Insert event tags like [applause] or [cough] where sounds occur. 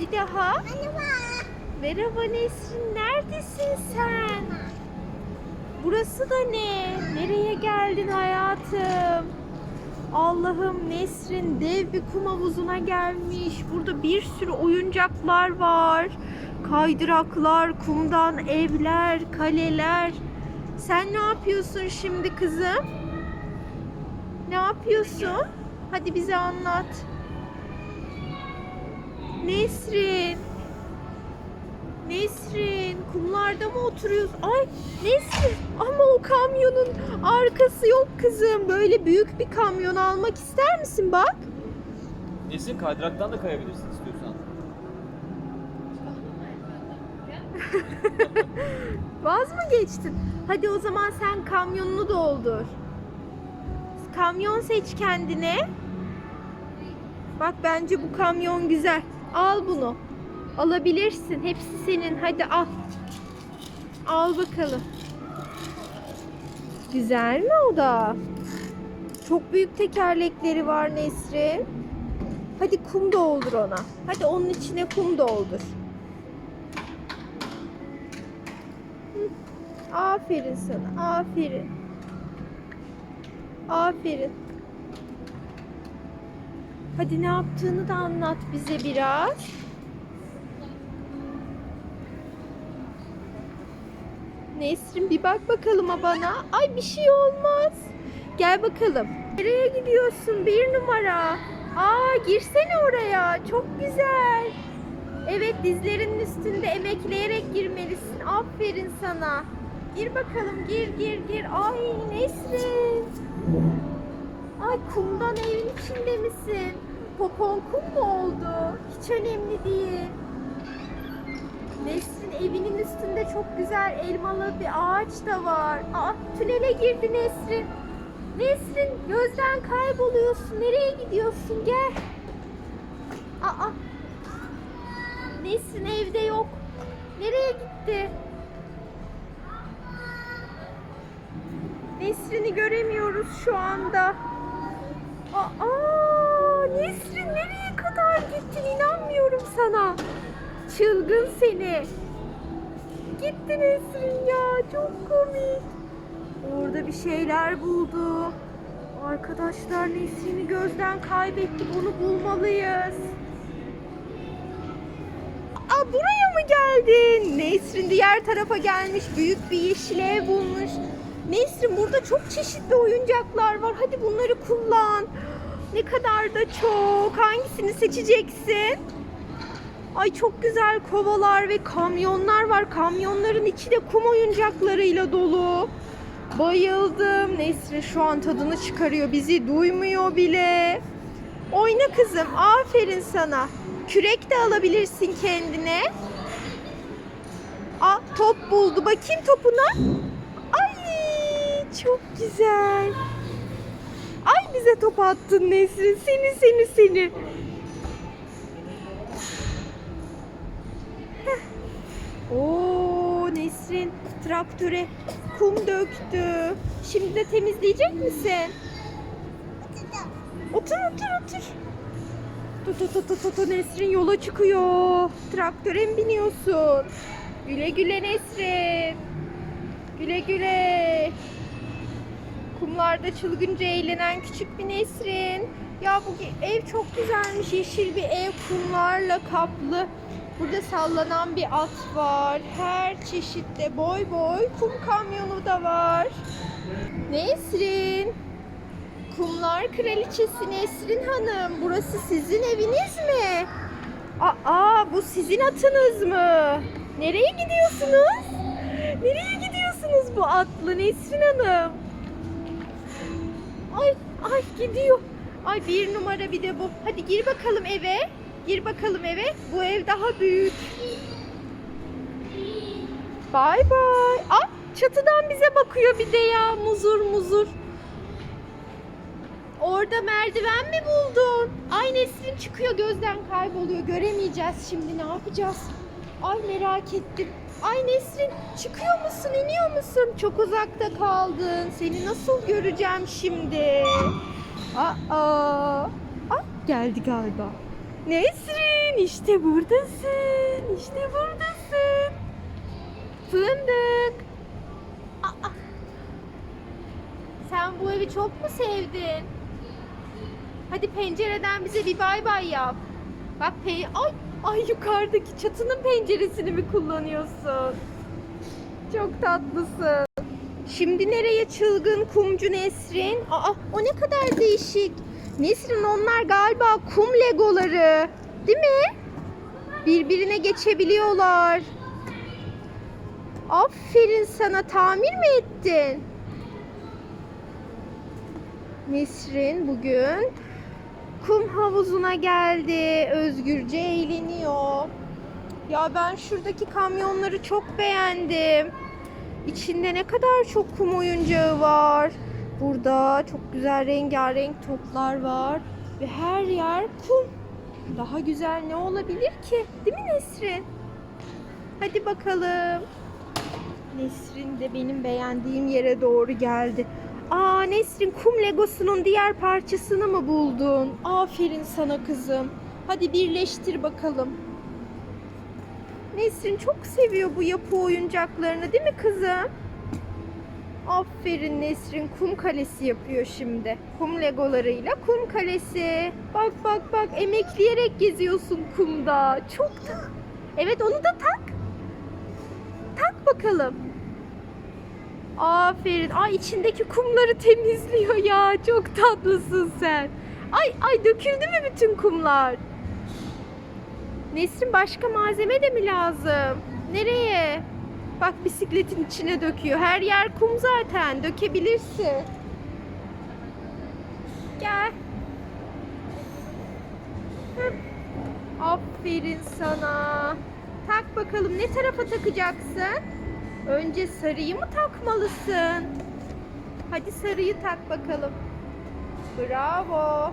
Bir daha. Merhaba. Merhaba Nesrin. Neredesin sen? Burası da ne? Nereye geldin hayatım? Allah'ım Nesrin dev bir kum havuzuna gelmiş. Burada bir sürü oyuncaklar var. Kaydıraklar, kumdan evler, kaleler. Sen ne yapıyorsun şimdi kızım? Ne yapıyorsun? Hadi bize anlat. Nesrin. Nesrin, kumlarda mı oturuyorsun? Ay Nesrin ama o kamyonun arkası yok kızım. Böyle büyük bir kamyon almak ister misin bak? Nesin kaydıraktan da kayabilirsin istiyorsan. [laughs] Vaz mı geçtin? Hadi o zaman sen kamyonunu doldur. Kamyon seç kendine. Bak bence bu kamyon güzel. Al bunu. Alabilirsin. Hepsi senin. Hadi al. Al bakalım. Güzel mi o da? Çok büyük tekerlekleri var Nesrin. Hadi kum doldur ona. Hadi onun içine kum doldur. Aferin sana. Aferin. Aferin. Hadi ne yaptığını da anlat bize biraz. Nesrin bir bak bakalım bana. Ay bir şey olmaz. Gel bakalım. Nereye gidiyorsun? Bir numara. Aa girsene oraya. Çok güzel. Evet dizlerinin üstünde emekleyerek girmelisin. Aferin sana. Gir bakalım gir gir gir. Ay Nesrin. Ay kumdan evin içinde misin? Popon kum mu oldu? Hiç önemli değil. Nesrin evinin üstünde çok güzel elmalı bir ağaç da var. Aa tünele girdi Nesrin. Nesrin gözden kayboluyorsun. Nereye gidiyorsun? Gel. Aa. Nesrin evde yok. Nereye gitti? Nesrin'i göremiyoruz şu anda. Aa, Nesrin nereye kadar gittin? İnanmıyorum sana. Çılgın seni. Gitti Nesrin ya. Çok komik. Orada bir şeyler buldu. Arkadaşlar Nesrin'i gözden kaybettik. Onu bulmalıyız. Aa, buraya mı geldin? Nesrin diğer tarafa gelmiş. Büyük bir yeşil ev bulmuş. Nesrin burada çok çeşitli oyuncaklar var. Hadi bunları kullan. Ne kadar da çok. Hangisini seçeceksin? Ay çok güzel kovalar ve kamyonlar var. Kamyonların içi de kum oyuncaklarıyla dolu. Bayıldım. Nesrin şu an tadını çıkarıyor. Bizi duymuyor bile. Oyna kızım. Aferin sana. Kürek de alabilirsin kendine. Aa, top buldu. Bakayım topuna. Ay çok güzel. Bize top attın Nesrin. Seni seni seni. Heh. Oo Nesrin traktöre kum döktü. Şimdi de temizleyecek misin? Otur otur otur. Tut tut tut tut tut Nesrin yola çıkıyor. Traktöre mi biniyorsun? Güle güle Nesrin. Güle güle. Kumlarda çılgınca eğlenen küçük bir Nesrin. Ya bu ev çok güzelmiş. Yeşil bir ev kumlarla kaplı. Burada sallanan bir at var. Her çeşitte boy boy kum kamyonu da var. Nesrin. Kumlar Kraliçesi Nesrin Hanım. Burası sizin eviniz mi? Aa bu sizin atınız mı? Nereye gidiyorsunuz? Nereye gidiyorsunuz bu atlı Nesrin Hanım? Ay ay gidiyor. Ay bir numara bir de bu. Hadi gir bakalım eve. Gir bakalım eve. Bu ev daha büyük. Bay bay. Ah çatıdan bize bakıyor bir de ya. Muzur muzur. Orada merdiven mi buldun? Ay Nesrin çıkıyor gözden kayboluyor. Göremeyeceğiz şimdi ne yapacağız? Ay merak ettim. Ay Nesrin çıkıyor musun iniyor musun? Çok uzakta kaldın. Seni nasıl göreceğim şimdi? Aa, ah geldi galiba. Nesrin işte buradasın. İşte buradasın. Fındık. Aa, sen bu evi çok mu sevdin? Hadi pencereden bize bir bay bay yap. Bak pe ay ay yukarıdaki çatının penceresini mi kullanıyorsun? Çok tatlısın. Şimdi nereye çılgın kumcu Nesrin? Aa o ne kadar değişik. Nesrin onlar galiba kum legoları. Değil mi? Birbirine geçebiliyorlar. Aferin sana tamir mi ettin? Nesrin bugün kum havuzuna geldi. Özgürce eğleniyor. Ya ben şuradaki kamyonları çok beğendim. İçinde ne kadar çok kum oyuncağı var. Burada çok güzel rengarenk toplar var. Ve her yer kum. Daha güzel ne olabilir ki? Değil mi Nesrin? Hadi bakalım. Nesrin de benim beğendiğim yere doğru geldi. Aa Nesrin kum legosunun diğer parçasını mı buldun? Aferin sana kızım. Hadi birleştir bakalım. Nesrin çok seviyor bu yapı oyuncaklarını değil mi kızım? Aferin Nesrin kum kalesi yapıyor şimdi. Kum legolarıyla kum kalesi. Bak bak bak emekleyerek geziyorsun kumda. Çok da. Evet onu da tak. Tak bakalım. Aferin. Ay içindeki kumları temizliyor ya. Çok tatlısın sen. Ay ay döküldü mü bütün kumlar? Nesrin başka malzeme de mi lazım? Nereye? Bak bisikletin içine döküyor. Her yer kum zaten. Dökebilirsin. Gel. Heh. Aferin sana. Tak bakalım ne tarafa takacaksın? Önce sarıyı mı takmalısın? Hadi sarıyı tak bakalım. Bravo.